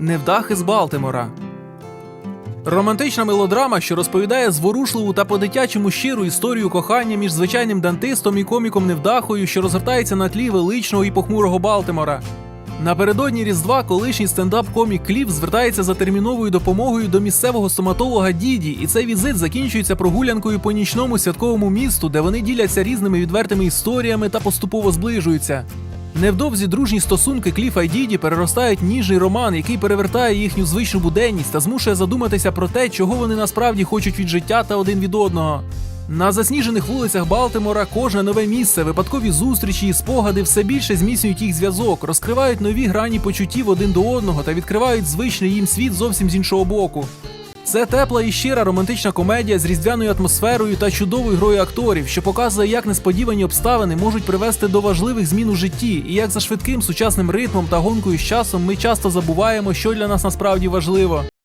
Невдахи з Балтимора. Романтична мелодрама, що розповідає зворушливу та по-дитячому щиру історію кохання між звичайним дантистом і коміком Невдахою, що розгортається на тлі величного і похмурого Балтимора. Напередодні Різдва колишній стендап-комік Кліф звертається за терміновою допомогою до місцевого стоматолога Діді, і цей візит закінчується прогулянкою по нічному святковому місту, де вони діляться різними відвертими історіями та поступово зближуються. Невдовзі дружні стосунки Кліфа і Діді переростають ніжний роман, який перевертає їхню звичну буденність та змушує задуматися про те, чого вони насправді хочуть від життя та один від одного. На засніжених вулицях Балтимора кожне нове місце, випадкові зустрічі і спогади все більше зміцнюють їх зв'язок, розкривають нові грані почуттів один до одного та відкривають звичний їм світ зовсім з іншого боку. Це тепла і щира романтична комедія з різдвяною атмосферою та чудовою грою акторів, що показує, як несподівані обставини можуть привести до важливих змін у житті, і як за швидким сучасним ритмом та гонкою з часом ми часто забуваємо, що для нас насправді важливо.